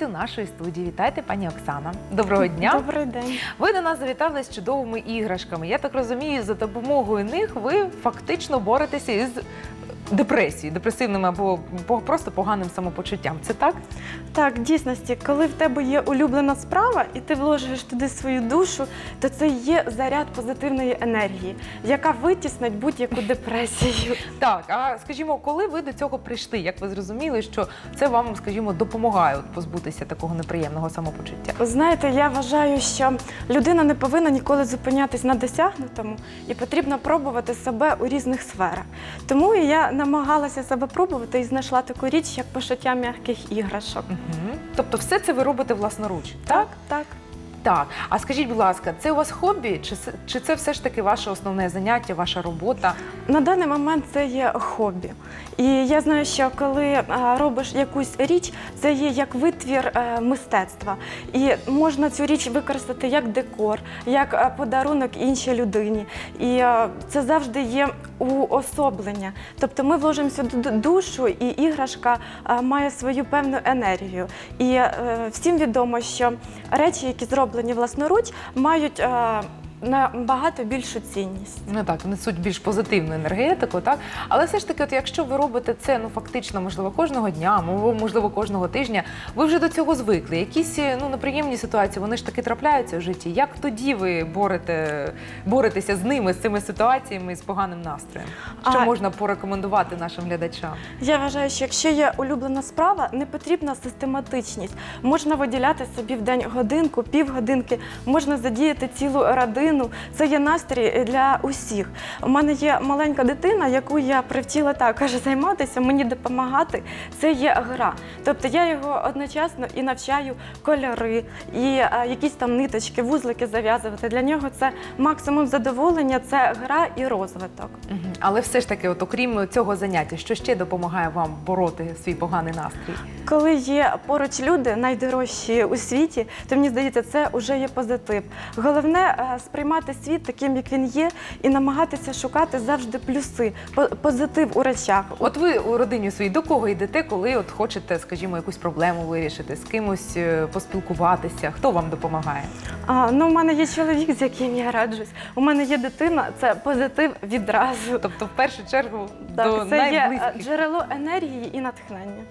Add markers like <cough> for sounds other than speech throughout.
гостю нашої студії. Вітайте, пані Оксана. Доброго дня. Добрий день. Ви до нас завітали з чудовими іграшками. Я так розумію, за допомогою них ви фактично боретеся із депресією, депресивним або по- просто поганим самопочуттям. Це так? Так, в дійсності, коли в тебе є улюблена справа, і ти вложиш туди свою душу, то це є заряд позитивної енергії, яка витіснить будь-яку депресію. <laughs> Так, а скажімо, коли ви до цього прийшли, як ви зрозуміли, що це вам, скажімо, допомагає от позбутися такого неприємного самопочуття? Ви знаєте, я вважаю, що людина не повинна ніколи зупинятись на досягнутому і потрібно пробувати себе у різних сферах. Тому і я намагалася себе пробувати і знайшла таку річ, як пошиття м'яких іграшок. Угу. Тобто, все це ви робите власноруч, так? так. Так. А скажіть, будь ласка, це у вас хобі, чи це, все ж таки ваше основне заняття, ваша робота? На даний момент це є хобі. І я знаю, що коли е, робиш якусь річ, це є як витвір е, мистецтва. І можна цю річ використати як декор, як е, подарунок іншій людині. І це завжди є уособлення. Тобто ми вложимо сюди душу, і іграшка має свою певну енергію. І всім відомо, що речі, які зроблені власноруч, мають. Е, Набагато більшу цінність. Ну так, несуть більш позитивну енергетику, так? Але все ж таки, от якщо ви робите це ну фактично, можливо, кожного дня, мо- можливо, кожного тижня, ви вже до цього звикли. Якісь ну неприємні ситуації, вони ж таки трапляються в житті. Як тоді ви борете, боретеся з ними, з цими ситуаціями, з поганим настроєм? Що А- можна порекомендувати нашим глядачам? Я вважаю, що якщо є улюблена справа, не потрібна систематичність. Можна виділяти собі в день годинку, півгодинки, можна задіяти цілу родину. Це є настрій для усіх. У мене є маленька дитина, яку я привчила також займатися, мені допомагати. Це є гра. Тобто я його одночасно і навчаю кольори, і е, якісь там ниточки, вузлики зав'язувати. Для нього це максимум задоволення, це гра і розвиток. Але все ж таки, от окрім цього заняття, що ще допомагає вам бороти свій поганий настрій? Коли є поруч люди найдорожчі у світі, то мені здається, це вже є позитив. Головне е, сприймати світ таким, як він є, і намагатися шукати завжди плюси, позитив у речах. От ви у родині своїй до кого йдете, коли от хочете, скажімо, якусь проблему вирішити, з кимось е, поспілкуватися? Хто вам допомагає? А, ну, у мене є чоловік, з яким я раджусь. У мене є дитина, це позитив відразу. Тобто, в першу чергу, до Так, це є е, джерело енергії і натхнення.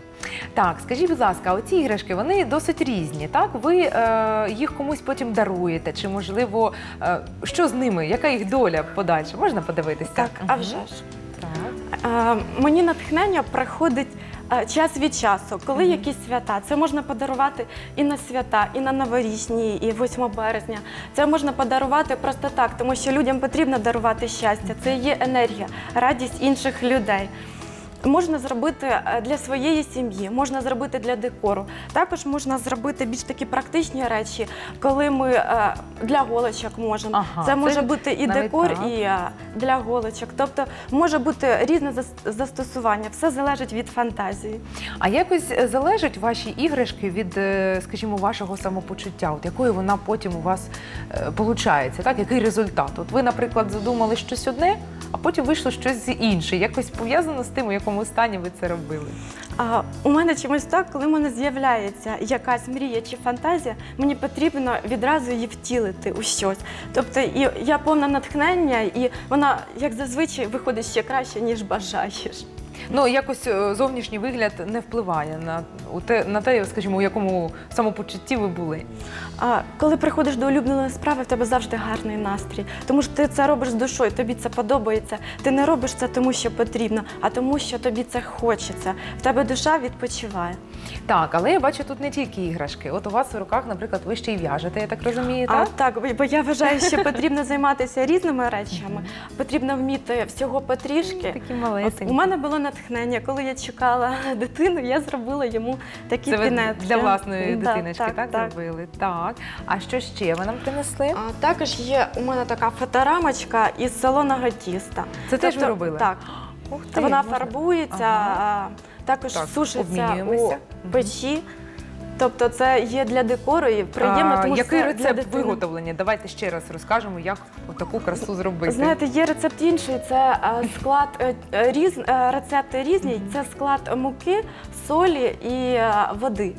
Так, скажіть, будь ласка, оці іграшки вони досить різні. Так, ви е, їх комусь потім даруєте, чи можливо, е, що з ними? Яка їх доля подальша? Можна подивитися? Так, а вже ж. Так. Е, Мені натхнення приходить е, час від часу, коли якісь свята. Це можна подарувати і на свята, і на новорічні, і 8 березня. Це можна подарувати просто так, тому що людям потрібно дарувати щастя. Це є енергія, радість інших людей. Можна зробити е, для своєї сім'ї, можна зробити для декору. Також можна зробити більш такі практичні речі, коли ми е, для голочок можемо. Ага, це це може бути і декор, так. і е, для голочок. Тобто може бути різне застосування. Все залежить від фантазії. А якось залежать ваші іграшки від, скажімо, вашого самопочуття? От якою вона потім у вас виходить? Так, який результат? От ви, наприклад, задумали щось одне, а потім вийшло щось інше. Якось пов'язано з тим, у якому стані ви це робили? А у мене чомусь так, коли в мене з'являється якась мрія чи фантазія, мені потрібно відразу її втілити у щось. Тобто і я повна натхнення, і вона, як зазвичай, виходить ще краще, ніж бажаєш. Ну, якось е, зовнішній вигляд не впливає на, те, на те, скажімо, у якому самопочутті ви були. А коли приходиш до улюбленої справи, в тебе завжди гарний настрій. Тому що ти це робиш з душою, тобі це подобається. Ти не робиш це тому, що потрібно, а тому, що тобі це хочеться. В тебе душа відпочиває. Так, але я бачу тут не тільки іграшки. От у вас у руках, наприклад, ви ще й в'яжете, я так розумію, А, так? так, бо- бо я вважаю, що <laughs> потрібно займатися різними речами, потрібно вміти всього потрішки. Такі малесенькі. у мене було натхнення, коли я чекала <laughs> дитину, я зробила йому такі Це ви пінетки. для власної Да, дитиночки, так, так. зробили? Так. А що ще ви нам принесли? А, також є у мене така фоторамочка із солоного тіста. Це теж ви Тобто, робили? Так. Ух ти, Вона можна- фарбується, Ага. а, також Так, сушиться у обмінюємося. Мгм. печі. Тобто це є для декору і приємно, тому що який це для рецепт дитини. виготовлення? Давайте ще раз розкажемо, як таку красу зробити. Знаєте, є рецепт інший. Це е, склад е, е, різ, е, рецепти різні. Це склад муки, солі і е, води.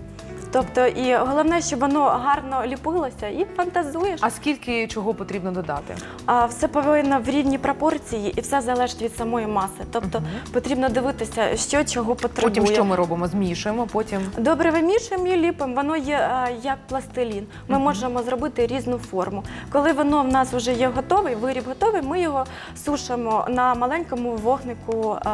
Тобто, і головне, щоб воно гарно ліпилося і фантазуєш. А скільки чого потрібно додати? А все повинно в рівній пропорції, і все залежить від самої маси. Тобто Мгм. потрібно дивитися, що чого потребує. Потім що ми робимо? Змішуємо, потім Добре вимішуємо і ліпимо. Воно є е, як пластилін. Ми можемо зробити різну форму. Коли воно в нас вже є готовий, виріб готовий, ми його сушимо на маленькому вогнику, е,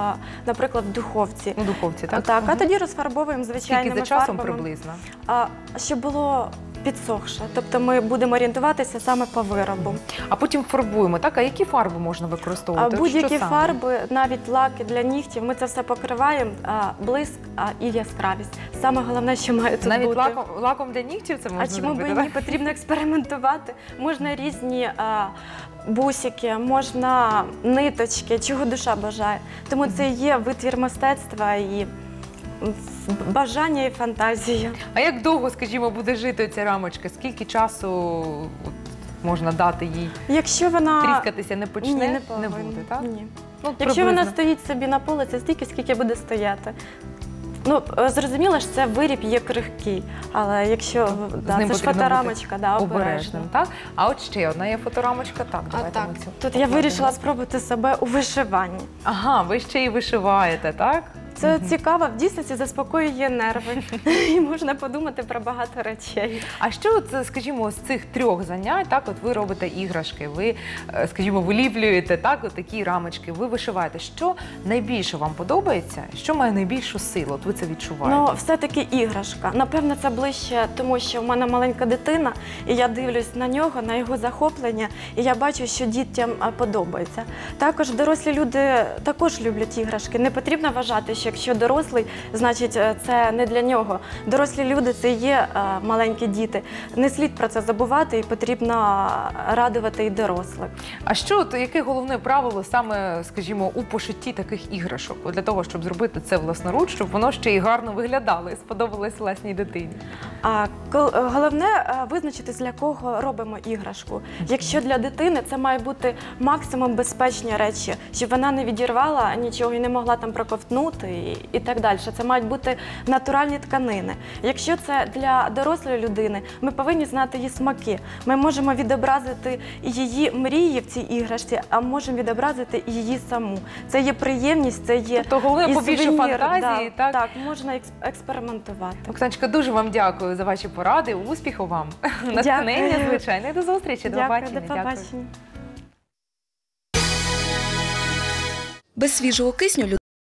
наприклад, в духовці. у духовці, так? Так, а Мгм. тоді розфарбовуємо звичайними Скільки за часом фарбами. приблизно? А, щоб було підсохше. Тобто ми будемо орієнтуватися саме по виробу. А потім фарбуємо, так? А які фарби можна А використовувати? будь-які Що саме? фарби, навіть лаки для нігтів, ми це все покриваємо, а, блиск а, і яскравість. Саме головне, що має тут Навіть бути. лаком, лаком для нігтів це можна А чому б зробити, і так? ні? Потрібно експериментувати. Можна різні а, бусики, можна ниточки, чого душа бажає. Тому це є витвір мистецтва і бажання і фантазія. А як довго, скажімо, буде жити ця рамочка? Скільки часу от, можна дати їй? Якщо вона Тріскатися не почне? ні, не, не повинна. буде, так? Ні. Ну, Якщо вона стоїть собі на полиці, стільки, скільки буде стояти. Ну, зрозуміло ж, це виріб є крихкий, але якщо да, це ж фоторамочка, да, обережним, так? А от ще одна є фоторамочка. Так, А давайте так, ми цю тут я вирішила спробувати себе у вишиванні. Ага, ви ще й вишиваєте, так? Це цікаво, в дійсності заспокоює нерви, <laughs> і можна подумати про багато речей. А що це, скажімо, з цих трьох занять, так, от ви робите іграшки, ви, е, скажімо, виліплюєте так, от такі рамочки, ви вишиваєте. Що найбільше вам подобається? Що має найбільшу силу? От ви це відчуваєте? Ну, все-таки іграшка. Напевно, це ближче, тому що в мене маленька дитина, і я дивлюсь на нього, на його захоплення, і я бачу, що дітям подобається. Також дорослі люди також люблять іграшки. Не потрібно вважати, що якщо дорослий, значить е, це не для нього. Дорослі люди це є е, маленькі діти. Не слід про це забувати, і потрібно радувати і дорослих. А що от, яке головне правило саме, скажімо, у пошитті таких іграшок? Для того, щоб зробити це власноруч, щоб воно ще й гарно виглядало і сподобалось власній дитині. А е, головне визначитись, для кого робимо іграшку. Якщо для дитини це має бути максимум безпечні речі, щоб вона не відірвала нічого і не могла там проковтнути і, і так далі. Це мають бути натуральні тканини. Якщо це для дорослої людини, ми повинні знати її смаки. Ми можемо відобразити її мрії в цій іграшці, а можемо відобразити і її саму. Це є приємність, це є Тобто головне і побільше сувенір, фантазії, да, так? так, можна екс- експериментувати. Оксаночка, дуже вам дякую за ваші поради. Успіху вам, <laughs> натхнення, звичайно. І до зустрічі. До Дякую, побачення. до побачення. Без свіжого кисню